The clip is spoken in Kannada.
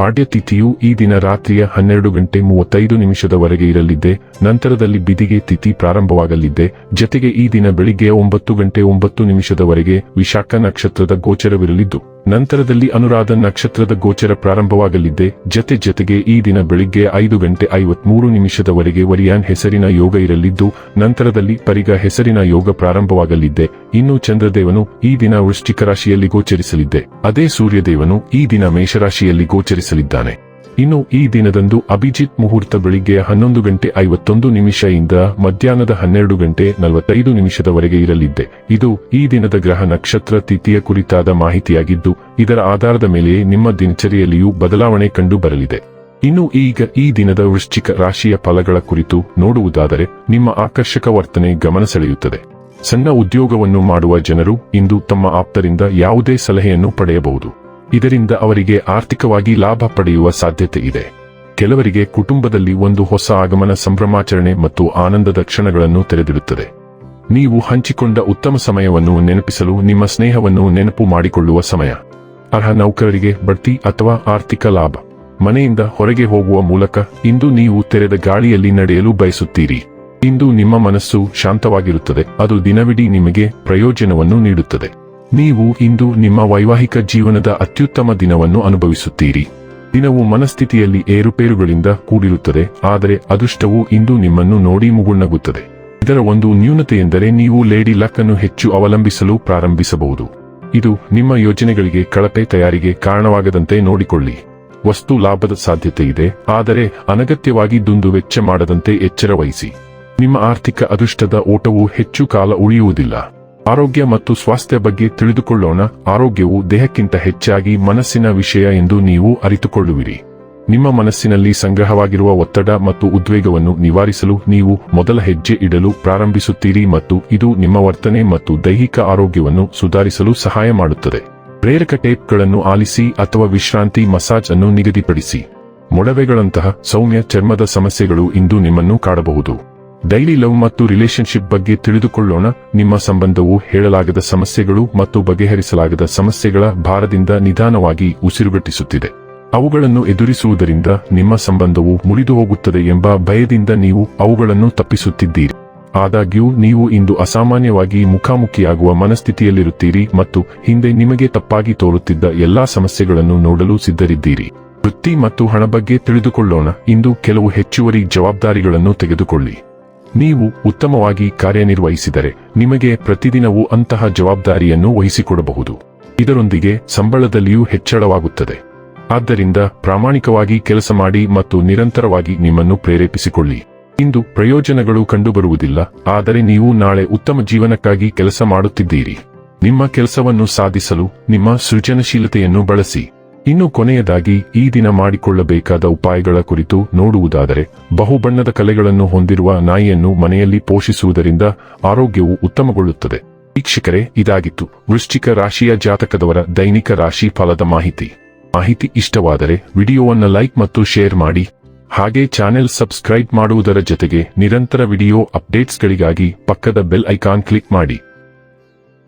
ಪಾಡ್ಯ ತಿಥಿಯು ಈ ದಿನ ರಾತ್ರಿಯ ಹನ್ನೆರಡು ಗಂಟೆ ಮೂವತ್ತೈದು ನಿಮಿಷದವರೆಗೆ ಇರಲಿದ್ದೆ, ನಂತರದಲ್ಲಿ ಬಿದಿಗೆ ತಿಥಿ ಪ್ರಾರಂಭವಾಗಲಿದ್ದೆ, ಜತೆಗೆ ಈ ದಿನ ಬೆಳಿಗ್ಗೆ ಒಂಬತ್ತು ಗಂಟೆ ಒಂಬತ್ತು ನಿಮಿಷದವರೆಗೆ ವಿಶಾಖ ನಕ್ಷತ್ರದ ಗೋಚರವಿರಲಿದ್ದು. ನಂತರದಲ್ಲಿ ಅನುರಾಧ ನಕ್ಷತ್ರದ ಗೋಚರ ಪ್ರಾರಂಭವಾಗಲಿದ್ದೆ ಜತೆ ಜತೆಗೆ ಈ ದಿನ ಬೆಳಿಗ್ಗೆ ಐದು ಗಂಟೆ ಐವತ್ಮೂರು ನಿಮಿಷದವರೆಗೆ ವರಿಯಾನ್ ಹೆಸರಿನ ಯೋಗ ಇರಲಿದ್ದು, ನಂತರದಲ್ಲಿ ಪರಿಗ ಹೆಸರಿನ ಯೋಗ ಪ್ರಾರಂಭವಾಗಲಿದ್ದೆ ಇನ್ನು ಚಂದ್ರದೇವನು ಈ ದಿನ ವೃಶ್ಚಿಕ ರಾಶಿಯಲ್ಲಿ ಗೋಚರಿಸಲಿದ್ದೆ ಅದೇ ಸೂರ್ಯದೇವನು ಈ ದಿನ ಮೇಷರಾಶಿಯಲ್ಲಿ ಗೋಚರಿಸಲಿದ್ದಾನೆ. ಇನ್ನು ಈ ದಿನದಂದು ಅಭಿಜಿತ್ ಮುಹೂರ್ತ ಬೆಳಿಗ್ಗೆ ಹನ್ನೊಂದು ಗಂಟೆ ಐವತ್ತೊಂದು ನಿಮಿಷದಿಂದ ಮಧ್ಯಾಹ್ನದ ಹನ್ನೆರಡು ಗಂಟೆ ನಲವತ್ತೈದು ನಿಮಿಷದವರೆಗೆ ಇರಲಿದ್ದೆ. ಇದು ಈ ದಿನದ ಗ್ರಹ ನಕ್ಷತ್ರ ತಿಥಿಯ ಕುರಿತಾದ ಮಾಹಿತಿಯಾಗಿದ್ದು, ಇದರ ಆಧಾರದ ಮೇಲೆ ನಿಮ್ಮ ದಿನಚರಿಯಲ್ಲಿಯೂ ಬದಲಾವಣೆ ಕಂಡು ಬರಲಿದೆ. ಇನ್ನು ಈಗ ಈ ದಿನದ ವೃಶ್ಚಿಕ ರಾಶಿಯ ಫಲಗಳ ಕುರಿತು ನೋಡುವುದಾದರೆ, ನಿಮ್ಮ ಆಕರ್ಷಕ ವರ್ತನೆ ಗಮನ ಸೆಳೆಯುತ್ತದೆ. ಸಣ್ಣ ಉದ್ಯೋಗವನ್ನು ಮಾಡುವ ಜನರು ಇಂದು ತಮ್ಮ ಆಪ್ತರಿಂದ ಯಾವುದೇ ಸಲಹೆಯನ್ನು ಪಡೆಯಬಹುದು. ಇದರಿಂದ ಅವರಿಗೆ ಆರ್ಥಿಕವಾಗಿ ಲಾಭ ಪಡೆಯುವ ಸಾಧ್ಯತೆ ಇದೆ. ಕೆಲವರಿಗೆ ಕುಟುಂಬದಲ್ಲಿ ಒಂದು ಹೊಸ ಆಗಮನ ಸಂಭ್ರಮಾಚರಣೆ ಮತ್ತು ಆನಂದದ ಕ್ಷಣಗಳನ್ನು ತೆರೆದಿಡುತ್ತದೆ. ನೀವು ಹಂಚಿಕೊಂಡ ಉತ್ತಮ ಸಮಯವನ್ನು ನೆನಪಿಸಲು ನಿಮ್ಮ ಸ್ನೇಹವನ್ನು ನೆನಪು ಮಾಡಿಕೊಳ್ಳುವ ಸಮಯ. ಅರ್ಹ ನೌಕರರಿಗೆ ಬಡ್ತಿ ಅಥವಾ ಆರ್ಥಿಕ ಲಾಭ. ಮನೆಯಿಂದ ಹೊರಗೆ ಹೋಗುವ ಮೂಲಕ ಇಂದು ನೀವು ತೆರೆದ ಗಾಳಿಯಲ್ಲಿ ನಡೆಯಲು ಬಯಸುತ್ತೀರಿ. ಇಂದು ನಿಮ್ಮ ಮನಸ್ಸು ಶಾಂತವಾಗಿರುತ್ತದೆ. ಅದು ದಿನವಿಡೀ ನಿಮಗೆ ಪ್ರಯೋಜನವನ್ನು ನೀಡುತ್ತದೆ. ನೀವು ಇಂದು ನಿಮ್ಮ ವೈವಾಹಿಕ ಜೀವನದ ಅತ್ಯುತ್ತಮ ದಿನವನ್ನು ಅನುಭವಿಸುತ್ತೀರಿ. ದಿನವು ಮನಸ್ಥಿತಿಯಲ್ಲಿ ಏರುಪೇರುಗಳಿಂದ ಕೂಡಿರುತ್ತದೆ, ಆದರೆ ಅದೃಷ್ಟವು ಇಂದು ನಿಮ್ಮನ್ನು ನೋಡಿ ಮುಗುಳ್ನಗುತ್ತದೆ. ಇದರ ಒಂದು ನ್ಯೂನತೆಯೆಂದರೆ ನೀವು ಲೇಡಿ ಲಕ್ ಅನ್ನು ಹೆಚ್ಚು ಅವಲಂಬಿಸಲು ಪ್ರಾರಂಭಿಸಬಹುದು. ಇದು ನಿಮ್ಮ ಯೋಜನೆಗಳಿಗೆ ಕಳಪೆ ತಯಾರಿಗೆ ಕಾರಣವಾಗದಂತೆ ನೋಡಿಕೊಳ್ಳಿ. ವಸ್ತು ಲಾಭದ ಸಾಧ್ಯತೆ ಇದೆ ಆದರೆ ಅನಗತ್ಯವಾಗಿ ದುಂದು ವೆಚ್ಚ ಮಾಡದಂತೆ ಎಚ್ಚರ ವಹಿಸಿ ನಿಮ್ಮ ಆರ್ಥಿಕ ಅದೃಷ್ಟದ ಓಟವು ಹೆಚ್ಚು ಕಾಲ ಉಳಿಯುವುದಿಲ್ಲ. ಆರೋಗ್ಯ ಮತ್ತು ಸ್ವಾಸ್ಥ್ಯ ಬಗ್ಗೆ ತಿಳಿದುಕೊಳ್ಳೋಣ. ಆರೋಗ್ಯವು ದೇಹಕ್ಕಿಂತ ಹೆಚ್ಚಾಗಿ ಮನಸ್ಸಿನ ವಿಷಯ ಎಂದು ನೀವು ಅರಿತುಕೊಳ್ಳುವಿರಿ. ನಿಮ್ಮ ಮನಸ್ಸಿನಲ್ಲಿ ಸಂಗ್ರಹವಾಗಿರುವ ಒತ್ತಡ ಮತ್ತು ಉದ್ವೇಗವನ್ನು ನಿವಾರಿಸಲು ನೀವು ಮೊದಲ ಹೆಜ್ಜೆ ಇಡಲು ಪ್ರಾರಂಭಿಸುತ್ತೀರಿ ಮತ್ತು ಇದು ನಿಮ್ಮ ವರ್ತನೆ ಮತ್ತು ದೈಹಿಕ ಆರೋಗ್ಯವನ್ನು ಸುಧಾರಿಸಲು ಸಹಾಯ ಮಾಡುತ್ತದೆ. ಪ್ರೇರಕ ಟೇಪ್ಗಳನ್ನು ಆಲಿಸಿ ಅಥವಾ ವಿಶ್ರಾಂತಿ ಮಸಾಜ್ ಅನ್ನು ನಿಗದಿಪಡಿಸಿ. ಮೊಡವೆಗಳಂತಹ ಸೌಮ್ಯ ಚರ್ಮದ ಸಮಸ್ಯೆಗಳು ಇಂದು ನಿಮ್ಮನ್ನು ಕಾಡಬಹುದು. ಡೈಲಿ ಲವ್ ಮತ್ತು ರಿಲೇಶನ್ಶಿಪ್ ಬಗ್ಗೆ ತಿಳಿದುಕೊಳ್ಳೋಣ. ನಿಮ್ಮ ಸಂಬಂಧವು ಹೇಳಲಾಗದ ಸಮಸ್ಯೆಗಳು ಮತ್ತು ಬಗೆಹರಿಸಲಾಗದ ಸಮಸ್ಯೆಗಳ ಭಾರದಿಂದ ನಿಧಾನವಾಗಿ ಉಸಿರುಗಟ್ಟಿಸುತ್ತಿದೆ. ಅವುಗಳನ್ನು ಎದುರಿಸುವುದರಿಂದ ನಿಮ್ಮ ಸಂಬಂಧವು ಮುರಿದು ಹೋಗುತ್ತದೆ ಎಂಬ ಭಯದಿಂದ ನೀವು ಅವುಗಳನ್ನು ತಪ್ಪಿಸುತ್ತಿದ್ದೀರಿ. ಆದಾಗ್ಯೂ, ನೀವು ಇಂದು ಅಸಾಮಾನ್ಯವಾಗಿ ಮುಖಾಮುಖಿಯಾಗುವ ಮನಸ್ಥಿತಿಯಲ್ಲಿರುತ್ತೀರಿ ಮತ್ತು ಹಿಂದೆ ನಿಮಗೆ ತಪ್ಪಾಗಿ ತೋರುತ್ತಿದ್ದ ಎಲ್ಲಾ ಸಮಸ್ಯೆಗಳನ್ನು ನೋಡಲು ಸಿದ್ಧರಿದ್ದೀರಿ. ವೃತ್ತಿ ಮತ್ತು ಹಣ ಬಗ್ಗೆ ತಿಳಿದುಕೊಳ್ಳೋಣ. ಇಂದು ಕೆಲವು ಹೆಚ್ಚುವರಿ ಜವಾಬ್ದಾರಿಗಳನ್ನು ತೆಗೆದುಕೊಳ್ಳಿ. ನೀವು ಉತ್ತಮವಾಗಿ ಕಾರ್ಯನಿರ್ವಹಿಸಿದರೆ ನಿಮಗೆ ಪ್ರತಿದಿನವೂ ಅಂತಹ ಜವಾಬ್ದಾರಿಯನ್ನು ವಹಿಸಿಕೊಡಬಹುದು. ಇದರೊಂದಿಗೆ ಸಂಬಳದಲ್ಲಿಯೂ ಹೆಚ್ಚಳವಾಗುತ್ತದೆ. ಆದ್ದರಿಂದ ಪ್ರಾಮಾಣಿಕವಾಗಿ ಕೆಲಸ ಮಾಡಿ ಮತ್ತು ನಿರಂತರವಾಗಿ ನಿಮ್ಮನ್ನು ಪ್ರೇರೇಪಿಸಿಕೊಳ್ಳಿ. ಇಂದು ಪ್ರಯೋಜನಗಳು ಕಂಡುಬರುವುದಿಲ್ಲ, ಆದರೆ ನೀವು ನಾಳೆ ಉತ್ತಮ ಜೀವನಕ್ಕಾಗಿ ಕೆಲಸ ಮಾಡುತ್ತಿದ್ದೀರಿ. ನಿಮ್ಮ ಕೆಲಸವನ್ನು ಸಾಧಿಸಲು ನಿಮ್ಮ ಸೃಜನಶೀಲತೆಯನ್ನು ಬಳಸಿ. ಇನ್ನು ಕೊನೆಯದಾಗಿ ಈ ದಿನ ಮಾಡಿಕೊಳ್ಳಬೇಕಾದ ಉಪಾಯಗಳ ಕುರಿತು ನೋಡುವುದಾದರೆ, ಬಹುಬಣ್ಣದ ಕಲೆಗಳನ್ನು ಹೊಂದಿರುವ ನಾಯಿಯನ್ನು ಮನೆಯಲ್ಲಿ ಪೋಷಿಸುವುದರಿಂದ ಆರೋಗ್ಯವು ಉತ್ತಮಗೊಳ್ಳುತ್ತದೆ. ವೀಕ್ಷಕರೇ, ಇದಾಗಿತ್ತು. ವೃಶ್ಚಿಕ ರಾಶಿಯ ಜಾತಕದವರ ದೈನಿಕ ರಾಶಿ ಫಲದ ಮಾಹಿತಿ. ಮಾಹಿತಿ ಇಷ್ಟವಾದರೆ ವಿಡಿಯೋವನ್ನು ಲೈಕ್ ಮತ್ತು ಶೇರ್ ಮಾಡಿ. ಹಾಗೆ ಚಾನೆಲ್ ಸಬ್ಸ್ಕ್ರೈಬ್ ಮಾಡುವುದರ ಜೊತೆಗೆ ನಿರಂತರ ವಿಡಿಯೋ ಅಪ್ಡೇಟ್ಸ್ಗಳಿಗಾಗಿ ಪಕ್ಕದ ಬೆಲ್ ಐಕಾನ್ ಕ್ಲಿಕ್ ಮಾಡಿ.